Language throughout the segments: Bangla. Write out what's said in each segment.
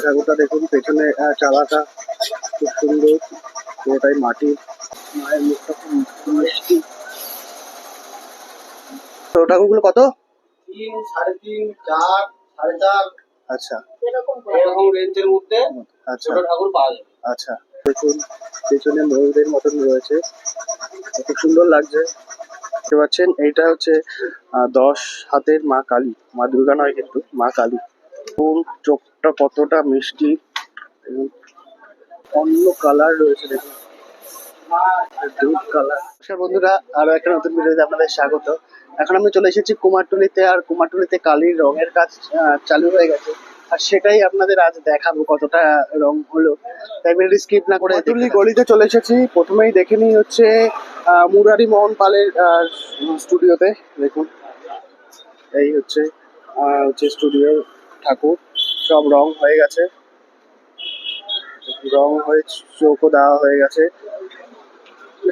ঠাকুরটা দেখুন পেছনে চালাটা খুব সুন্দর পুরোটাই মাটির মায়ের মুখটা খুব মিষ্টি। ঠাকুরগুলো কত? তিন সাড়ে তিন চার সাড়ে চার। আচ্ছা। এরকম রেঞ্জের মধ্যে আচ্ছা। ছোট ঠাকুর পাওয়া যাবে আচ্ছা। দেখুন পেছনে ময়ূরের মতন রয়েছে। খুব সুন্দর লাগছে। দেখতে পাচ্ছেন এইটা হচ্ছে আহ, দশ হাতের মা কালী। মা দুর্গা নয় কিন্তু মা কালী। এবং চোখটা কতটা মিষ্টি অন্য কালার রয়েছে দেখুন। দুধ কালার। নমস্কার বন্ধুরা, আরও একটা নতুন ভিডিওতে আপনাদের স্বাগত। এখন আমি চলে এসেছি কুমারটুলিতে, আর কুমারটুলিতে কালির রঙের কাজ চালু হয়ে গেছে। আর সেটাই আপনাদের আজ দেখাবো কতটা রং হলো। তাই স্কিপ না করে তুলি গলিতে চলে এসেছি। প্রথমেই দেখে নিই হচ্ছে মুরারি মোহন পালের স্টুডিওতে। দেখুন, এই হচ্ছে হচ্ছে স্টুডিও ঠাকুর। সব রং হয়ে গেছে। রং হয়ে চোখও দেওয়া হয়ে গেছে।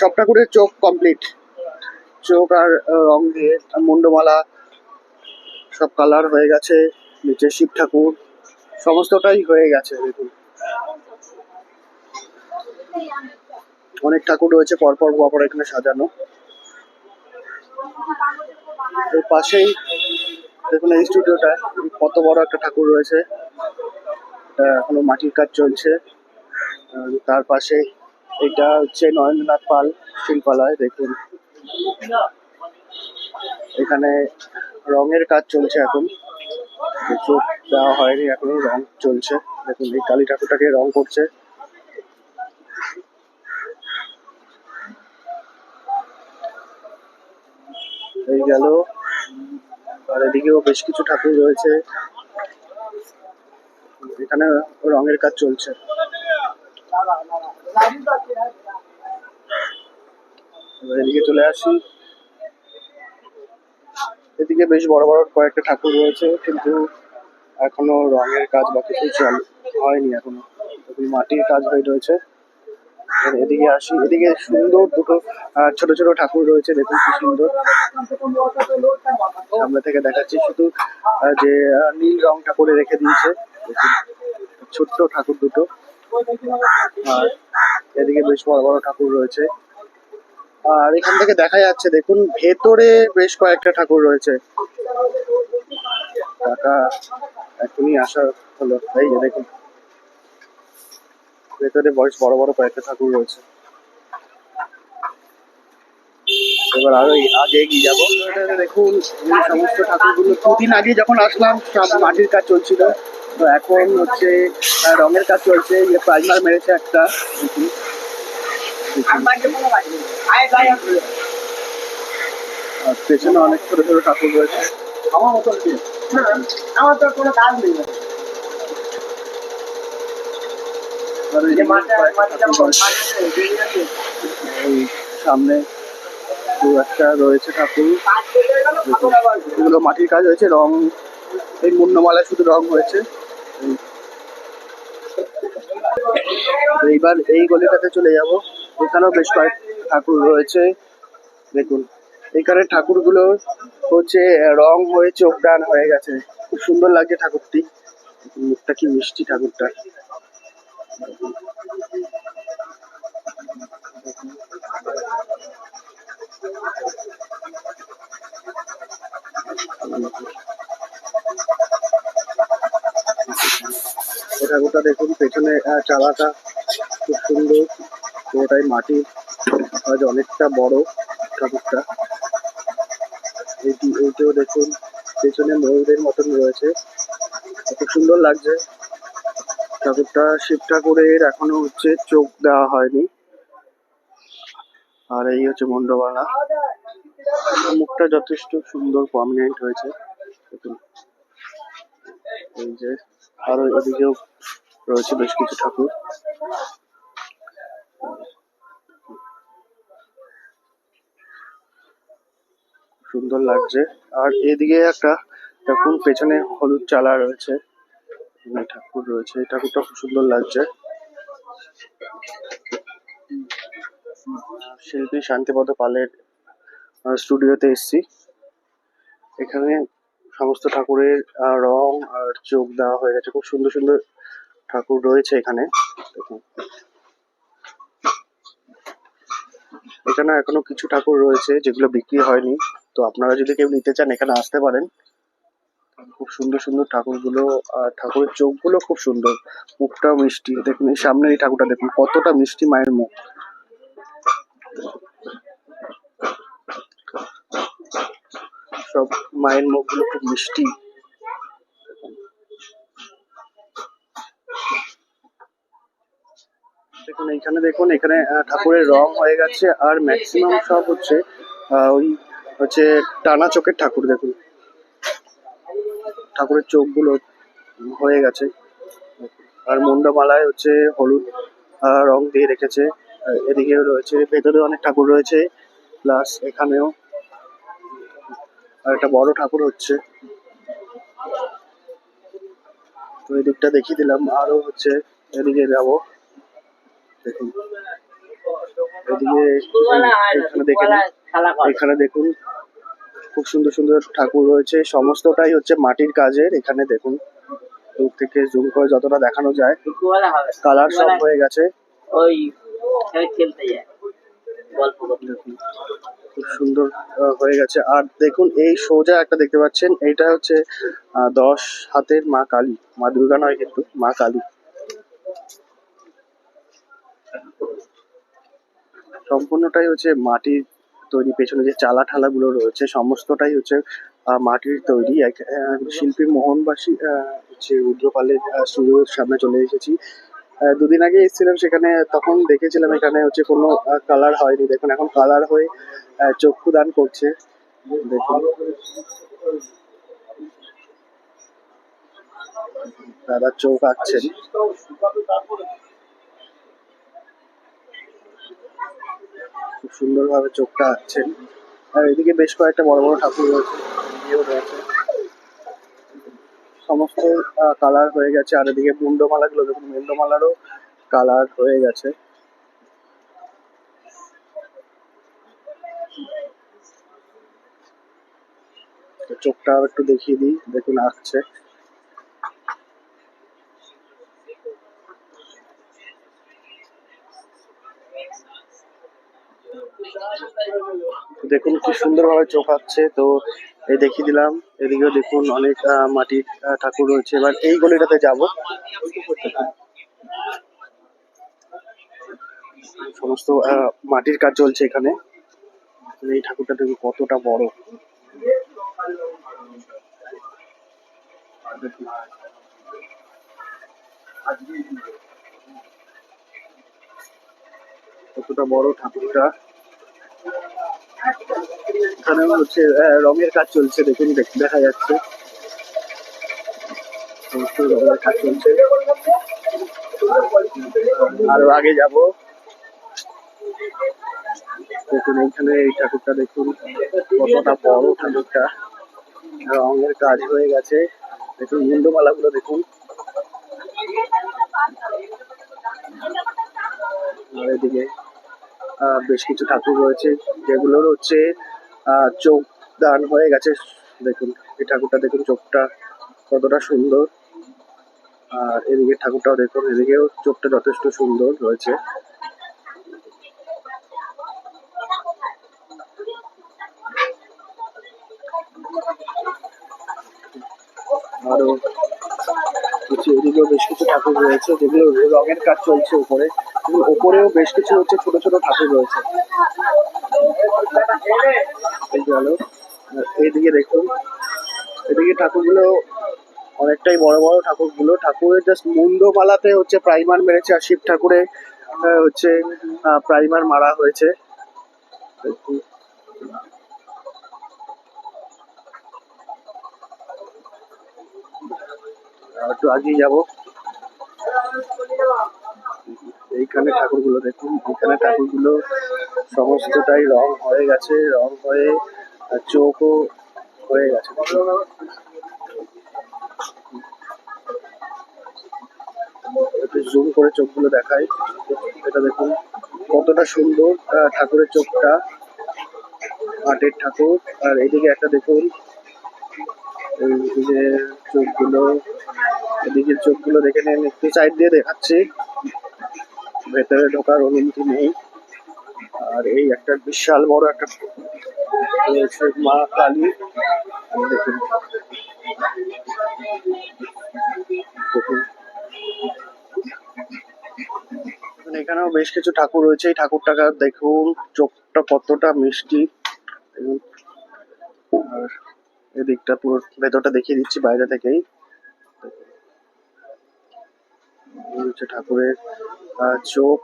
সব ঠাকুরের চোখ কমপ্লিট চোখ আর রং দিয়ে মুন্ডমালা সব কালার হয়ে গেছে, নিচে শিব ঠাকুর, সমস্তটাই হয়ে গেছে দেখুন। অনেক ঠাকুর রয়েছে, পরপর পরপর এখানে সাজানো। এর পাশেই দেখুন এই স্টুডিওটা কত বড় একটা ঠাকুর রয়েছে। এখনও মাটির কাজ চলছে। তার পাশে এটা হচ্ছে নরেন্দ্রনাথ পাল শিল্পালয়, দেখুন। এখানে রঙের কাজ চলছে এখন। চোখ দেওয়া হয়নি, এখনও রং চলছে। দেখুন, এই কালী ঠাকুরটাকে রং করছে। এই গেল। আর এদিকেও বেশ কিছু ঠাকুর রয়েছে। এখানে রঙের কাজ চলছে। এদিকে চলে আসি। এদিকে বেশ বড় বড় কয়েকটা ঠাকুর রয়েছে, কিন্তু এখনও রঙের কাজ বা কিছু চালু হয়নি এখনও। মাটির কাজ হয়ে রয়েছে। এদিকে আসি। এদিকে সুন্দর দুটো ছোট ছোট ঠাকুর রয়েছে, দেখুন কি সুন্দর। সামনে থেকে দেখাচ্ছি শুধু যে নীল রংটা করে রেখে দিয়েছে। ছোট্ট ঠাকুর দুটো। আর এদিকে বেশ বড় বড় ঠাকুর রয়েছে। আর এখান থেকে দেখা যাচ্ছে, দেখুন, ভেতরে বেশ কয়েকটা ঠাকুর রয়েছে। কাকা এখনই আসা হলো, এই যে দেখুন। ভেতরে বয়স বড় বড় কয়েকটা ঠাকুর রয়েছে। এবার আরও আগে এগিয়ে যাব। দেখুন সমস্ত ঠাকুরগুলো দুদিন আগে যখন আসলাম মাটির কাজ চলছিল। তো এখন হচ্ছে রঙের কাজ চলছে যে প্রাইমার মেরেছে একটা। আর পেছনে অনেক ছোট ছোট ঠাকুর রয়েছে। আমার আমার তো কোনো কাজ নেই। সামনে দু একটা রয়েছে ঠাকুর। এগুলো মাটির কাজ হয়েছে রং এই মুন্ডমালায় শুধু রং হয়েছে এই। এইবার এই গলিটাতে চলে যাব। এখানেও বেশ কয়েক ঠাকুর রয়েছে। দেখুন, এখানে ঠাকুরগুলো হচ্ছে রং হয়ে চোখ ডান হয়ে গেছে। খুব সুন্দর লাগছে ঠাকুরটি। মুখটা কি মিষ্টি ঠাকুরটা ঠাকুরটা দেখুন, পেছনে চালাটা সুন্দর পুরোটাই মাটির। আজ অনেকটা বড় ঠাকুরটা। এটি এইটাও দেখুন, পেছনে ময়ূরের মতন রয়েছে। খুব সুন্দর লাগছে। ঠাকুরটা শিব ঠাকুরের এখনও হচ্ছে চোখ দেওয়া হয়নি। আর এই হচ্ছে মন্ডবালা মুখটা যথেষ্ট সুন্দর প্রমিনেন্ট হয়েছে। এই যে আরও এদিকেও রয়েছে বেশ কিছু ঠাকুর। সুন্দর লাগছে। আর এদিকে একটা দেখুন পেছনে হলুদ চালা রয়েছে। ঠাকুর রয়েছে। এই ঠাকুরটা খুব সুন্দর লাগছে। শিল্পী শান্তিপদ পালের স্টুডিওতে এসেছি। এখানে সমস্ত ঠাকুরের রং আর চোখ দেওয়া হয়ে গেছে। খুব সুন্দর সুন্দর ঠাকুর রয়েছে এখানে। এখানে এখনও কিছু ঠাকুর রয়েছে যেগুলো বিক্রি হয়নি। তো আপনারা যদি কেউ নিতে চান, এখানে আসতে পারেন। খুব সুন্দর সুন্দর ঠাকুরগুলো, আর ঠাকুরের চোখগুলো খুব সুন্দর। মুখটাও মিষ্টি। দেখুন, এই সামনে এই ঠাকুরটা দেখুন, কতটা মিষ্টি মায়ের মুখ। সব মায়ের মুখগুলো খুব মিষ্টি। দেখুন এখানে দেখুন, এখানে ঠাকুরের রং হয়ে গেছে, আর ম্যাক্সিমাম সব হচ্ছে ওই হচ্ছে টানা চোখের ঠাকুর দেখুন। ঠাকুরের চোখগুলো হয়ে গেছে। আর মুন্ডমালায় হচ্ছে হলুদ রং দিয়ে রেখেছে। এদিকে রয়েছে, ভেতরে অনেক ঠাকুর রয়েছে, প্লাস এখানেও আর একটা বড় ঠাকুর হচ্ছে। তো এদিকটা দেখিয়ে দিলাম, আরও হচ্ছে এদিকে যাব। দেখুন। এদিকে দেখে নিন। এখানে দেখুন খুব সুন্দর সুন্দর ঠাকুর রয়েছে। সমস্তটাই হচ্ছে মাটির কাজের। এখানে দেখুন দূর থেকে জুম করে যতটা দেখানো যায়। কালার সব হয়ে গেছে। ওই খেলতে যায়। গল্প খুব সুন্দর হয়ে গেছে। আর দেখুন এই সোজা একটা দেখতে পাচ্ছেন। এইটা হচ্ছে আহ, দশ হাতের মা কালী। মা দুর্গা নয় কিন্তু মা কালী। সম্পূর্ণটাই হচ্ছে মাটির তৈরি, পেছনে যে চালা ঠালা গুলো রয়েছে, সমস্তটাই হচ্ছে মাটির তৈরি। এক- শিল্পী মোহনবাসী হচ্ছে রুদ্রপালের স্টুডিওর সামনে চলে এসেছি। দুদিন আগে এসেছিলাম সেখানে, তখন দেখেছিলাম এখানে হচ্ছে কোনো কালার হয়নি। দেখুন, এখন কালার হয়ে চক্ষু দান করছে। দেখুন। দাদা চোখ আঁকছেন। খুব সুন্দরভাবে চোখটা আঁকছেন। আর এদিকে বেশ কয়েকটা বড় বড় ঠাকুর রয়েছে সমস্ত কালার হয়ে গেছে। আর এদিকে মুন্ডমালাগুলো, দেখুন, মুন্ডমালারও কালার হয়ে গেছে। চোখটা আর একটু দেখিয়ে দিই, দেখুন আসছে তো দেখুন কি সুন্দরভাবে চোখ আঁকছে তো এই দেখিয়ে দিলাম, এদিকেও দেখুন অনেক মাটির ঠাকুর রয়েছে। এবার এই গলিটাতে যাব। সমস্ত মাটির কাজ চলছে এখানে। এই ঠাকুরটা দেখুন কতটা বড়। কতটা বড় ঠাকুরটা। এখানে হচ্ছে রঙের কাজ চলছে, দেখুন, দেখ- যাচ্ছে। কাজ চলছে। আরও আগে যাব। দেখুন, এইখানে এই ঠাকুরটা দেখুন, কতটা বড় ঠাকুরটা। রঙের কাজ হয়ে গেছে। দেখুন মুন্ডমালা গুলো দেখুন। আর এদিকে বেশ কিছু ঠাকুর রয়েছে, যেগুলোর হচ্ছে চোখ দান হয়ে গেছে। দেখুন, এই ঠাকুরটা দেখুন, চোখটা কতটা সুন্দর। আর এদিকে ঠাকুরটাও দেখুন, এদিকেও চোখটা যথেষ্ট সুন্দর রয়েছে। আরও হচ্ছে এদিকেও বেশ কিছু ঠাকুর রয়েছে, যেগুলো রঙের কাজ চলছে উপরে। এবং উপরেও বেশ কিছু হচ্ছে, ছোট ছোট ঠাকুর রয়েছে। এইদিকে দেখুন, এদিকে ঠাকুরগুলো অনেকটাই বড় বড় ঠাকুরগুলো। ঠাকুরের জাস্ট মুন্ডমালাতে হচ্ছে প্রাইমার মেরেছে, আর শিব ঠাকুরে হচ্ছে প্রাইমার মারা হয়েছে। একটু আগেই যাব। এইখানে ঠাকুরগুলো দেখুন এখানে ঠাকুরগুলো সমস্তটাই রং হয়ে গেছে, রং হয়ে চোখও হয়ে গেছে। জুম করে চোখগুলো দেখাই, এটা দেখুন কতটা সুন্দর ঠাকুরের চোখটা মাটির ঠাকুর। আর এদিকে একটা দেখুন, এই যে চোখগুলো, এদিকের চোখগুলো দেখে নেন, একটু সাইড দিয়ে দেখাচ্ছি। ভেতরে ঢোকার অনুমতি নেই। আর এই একটা বিশাল বড় একটা রয়েছে মা কালী। দেখুন। এখানেও বেশ কিছু ঠাকুর রয়েছে। এই ঠাকুরটাকে দেখুন, চোখটা কতটা মিষ্টি। আর এদিকটা পুরো ভেতরটা দেখিয়ে দিচ্ছি, বাইরে থেকেই। ঠাকুরের চোখ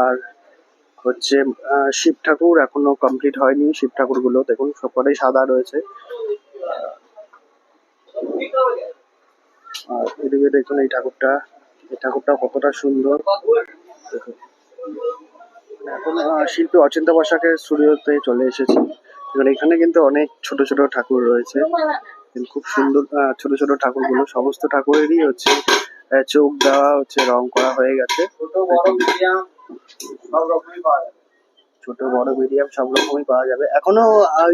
আর হচ্ছে শিব ঠাকুর এখনও কমপ্লিট হয়নি। শিব ঠাকুরগুলো দেখুন, সবকটাই সাদা রয়েছে। আর এদিকে দেখুন, এই ঠাকুরটা এই ঠাকুরটা কতটা সুন্দর। এখন শিল্পী অচিন্তা বসাকের স্টুডিওতে চলে এসেছি। এখানে কিন্তু অনেক ছোট ছোট ঠাকুর রয়েছে। খুব সুন্দর আহ, ছোট ছোট ঠাকুরগুলো। সমস্ত ঠাকুরেরই হচ্ছে চোখ দেওয়া হচ্ছে রং করা হয়ে গেছে। ছোট বড় মিডিয়াম সব রকমই পাওয়া যাবে। এখনও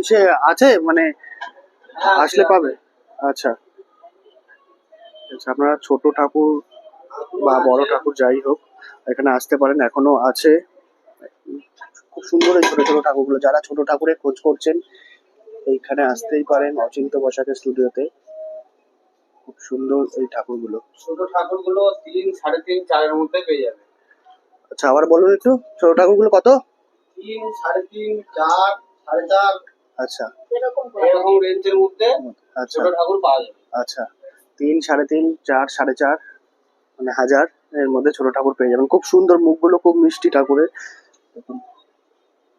সে আছে? মানে আসলে পাবে? আচ্ছা। আচ্ছা আপনারা ছোট ঠাকুর বা বড় ঠাকুর যাই হোক এখানে আসতে পারেন এখনও আছে। খুব সুন্দর এই ছোট ছোট ঠাকুরগুলো। যারা ছোট ঠাকুরের খোঁজ করছেন এইখানে আসতেই পারেন অচিন্ত বসাকের স্টুডিওতে। খুব সুন্দর এই ঠাকুরগুলো। ছোট ঠাকুরগুলো তিন সাড়ে তিন চারের মধ্যে পেয়ে যাবে আচ্ছা আবার বলুন একটু ছোট ঠাকুরগুলো কত? তিন সাড়ে তিন চার সাড়ে চার। আচ্ছা। এরকম রেঞ্জের মধ্যে আচ্ছা। ছোট ঠাকুর পাওয়া যাবে। আচ্ছা। তিন সাড়ে তিন চার সাড়ে চার মানে হাজার এর মধ্যে ছোট ঠাকুর পেয়ে যাবেন। খুব সুন্দর মুখগুলো খুব মিষ্টি ঠাকুরের।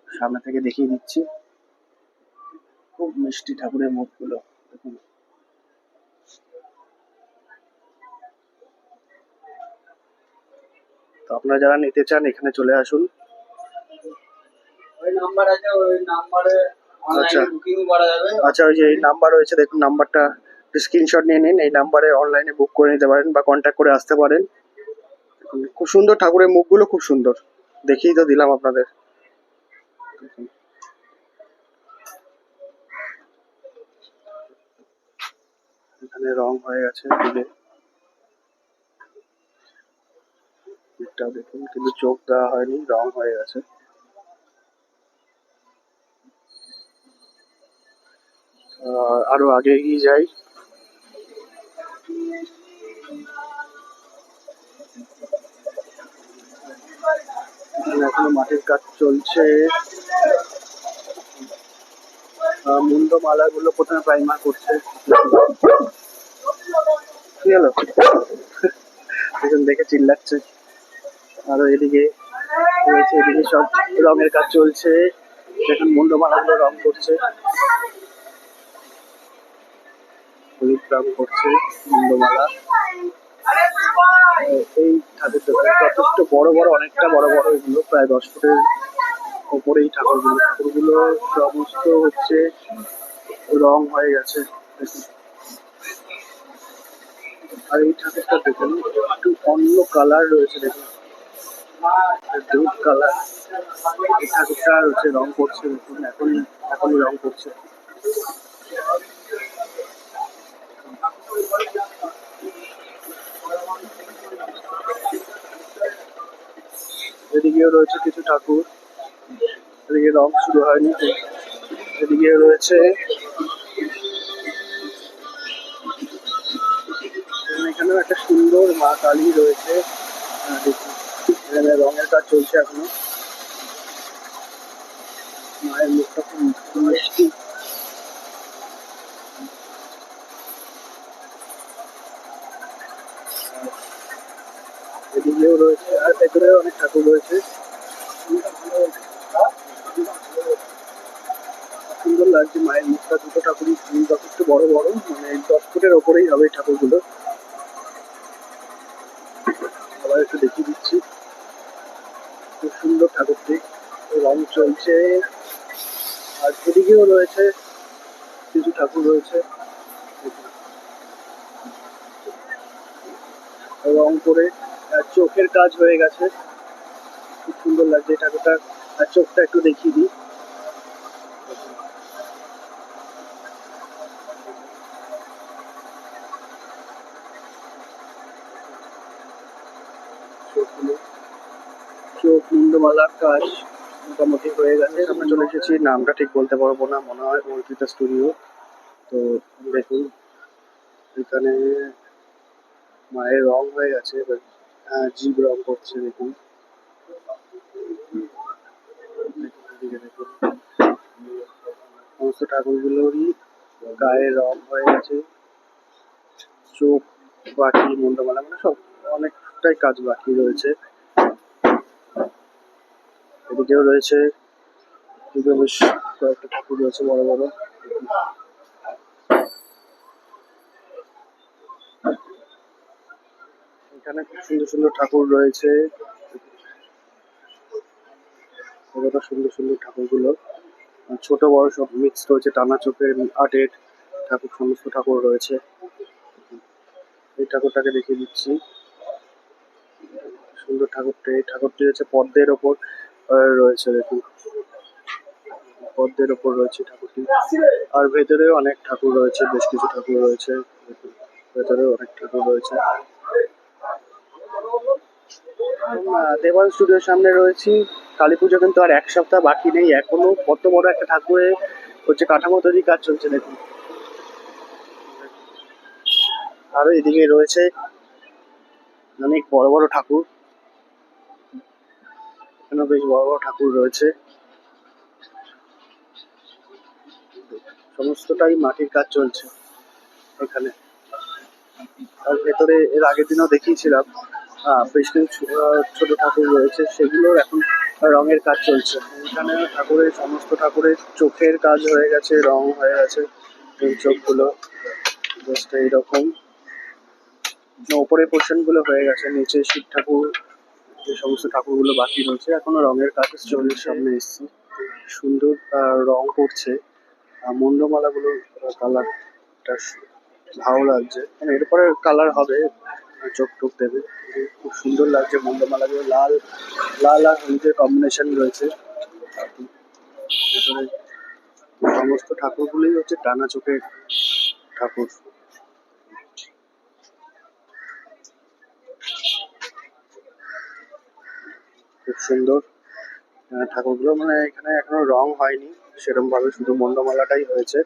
সামনে থেকে দেখিয়ে দিচ্ছি। খুব মিষ্টি ঠাকুরের মুখগুলো। দেখুন। তো আপনারা যারা নিতে চান এখানে চলে আসুন। আচ্ছা। আচ্ছা ওই যে এই নাম্বার রয়েছে দেখুন নাম্বারটা স্ক্রিনশট নিয়ে নিন এই নাম্বারে অনলাইনে বুক করে নিতে পারেন বা কন্ট্যাক্ট করে আসতে পারেন। খুব সুন্দর ঠাকুরের মুখগুলো খুব সুন্দর। দেখেই তো দিলাম আপনাদের। এখানে রং হয়ে গেছে দিলে দেখুন, কিন্তু চোখ দেওয়া হয়নি, রং হয়ে গেছে। আরও আগে এগিয়ে যাই। এখানে মাটির কাজ চলছে। মুন্ড মালাগুলো প্রথমে প্রাইমার করছে। কি হলো? দেখে চিল্লাচ্ছে। আরও এদিকে রয়েছে, এদিকে সব রঙের কাজ চলছে। দেখুন, মুন্ড মালাগুলো রং করছে। হলুদ রং করছে মুন্ডমালা এই ঠাকুর যথেষ্ট বড় বড়, অনেকটা বড় বড় এগুলো, প্রায় দশ ফুটের ওপরেই ঠাকুরগুলো। ঠাকুরগুলো সমস্ত হচ্ছে রং হয়ে গেছে। আর এই ঠাকুরটা দেখুন, একটু অন্য কালার রয়েছে দেখুন। কালার এই ঠাকুরটা হচ্ছে রং করছে, দেখুন এখনই এখনই রং করছে। এদিকেও রয়েছে কিছু ঠাকুর। এদিকে রং শুরু হয়নি। এদিকে রয়েছে এখানেও একটা সুন্দর মা কালী রয়েছে। এখানে রঙের কাজ চলছে এখনও। মায়ের মুখটা খুব মিষ্টি। এদিকেও রয়েছে, আর ভেতরেও অনেক ঠাকুর রয়েছে। সুন্দর লাগছে, মায়ের মুখটা দুটো ঠাকুরই যথেষ্ট বড় বড় মানে দশ ফুটের ওপরেই হবে এই ঠাকুরগুলো। আবার একটু দেখিয়ে দিচ্ছি। খুব সুন্দর ঠাকুরটি, রং চলছে। আর এদিকেও রয়েছে কিছু ঠাকুর রয়েছে। রং করে চোখের কাজ হয়ে গেছে। খুব সুন্দর লাগছে এই ঠাকুরটার আর চোখটা একটু দেখিয়ে দিই। চোখ মুন্ডমালার কাজ মোটামুটি হয়ে গেছে। আমরা চলে এসেছি। নামটা ঠিক বলতে পারব না। মনে হয় অর্পিতা স্টুডিও। তো দেখুন, এখানে মায়ের রং হয়ে গেছে এবার জীব রং করছে, দেখুন। সমস্ত ঠাকুরগুলোরই গায়ে রং হয়ে গেছে। চোখ, বাকি মুন্ডমালা মানে সব অনেকটাই কাজ বাকি রয়েছে। এদিকেও রয়েছে এদিকেও বেশ কয়েকটা ঠাকুর রয়েছে বড় বড়। এখানে খুব সুন্দর সুন্দর ঠাকুর রয়েছে। কত সুন্দর সুন্দর ঠাকুরগুলো। ছোট বড় সব মিক্স রয়েছে, টানা চোখের আর্টের ঠাকুর, সমস্ত ঠাকুর রয়েছে। এই ঠাকুরটাকে দেখিয়ে দিচ্ছি। সুন্দর ঠাকুরটা, এই ঠাকুরটি হচ্ছে পদ্মের ওপর রয়েছে দেখুন। পদ্মের ওপর রয়েছে ঠাকুরটি। আর ভেতরেও অনেক ঠাকুর রয়েছে, বেশ কিছু ঠাকুর রয়েছে। ভেতরেও অনেক ঠাকুর রয়েছে। দেওয়াল স্টুডিওর সামনে রয়েছি। কালী পুজো কিন্তু আর এক সপ্তাহ বাকি নেই এখনও। কত বড় একটা ঠাকুরে হচ্ছে কাঠামো তৈরি কাজ চলছে দেখুন। আরও এদিকে রয়েছে অনেক বড় বড় ঠাকুর। এখানে বেশ বড় বড় ঠাকুর রয়েছে। সমস্তটাই মাটির কাজ চলছে এখানে। আর ভেতরে এর আগের দিনও দেখিয়েছিলাম বেশ কিছু ছোট ঠাকুর রয়েছে, সেগুলোর এখন রঙের কাজ চলছে। এখানে ঠাকুরের সমস্ত ঠাকুরের চোখের কাজ হয়ে গেছে, রং হয়ে গেছে, এই চোখগুলো জাস্ট এইরকম। ওপরের পোর্শনগুলো হয়ে গেছে, নিচে শিব ঠাকুর যে সমস্ত ঠাকুরগুলো বাকি রয়েছে, এখনও রঙের কাজ চলে সামনে এসছে। সুন্দর রং করছে। মুন্ডমালাগুলোর কালারটা ভালো লাগছে। মানে এরপরে কালার হবে, চোখ টোক দেবে। খুব সুন্দর লাগছে মুন্ডমালাগুলো। লাল লাল আর হলুদের কম্বিনেশন রয়েছে। ভেতরে সমস্ত ঠাকুরগুলোই হচ্ছে টানা চোখের ঠাকুর। খুব সুন্দর। ঠাকুরগুলো মানে এখানে এখনও রং হয়নি সেরকম ভাবে শুধু মন্ডমালাটাই হয়েছে।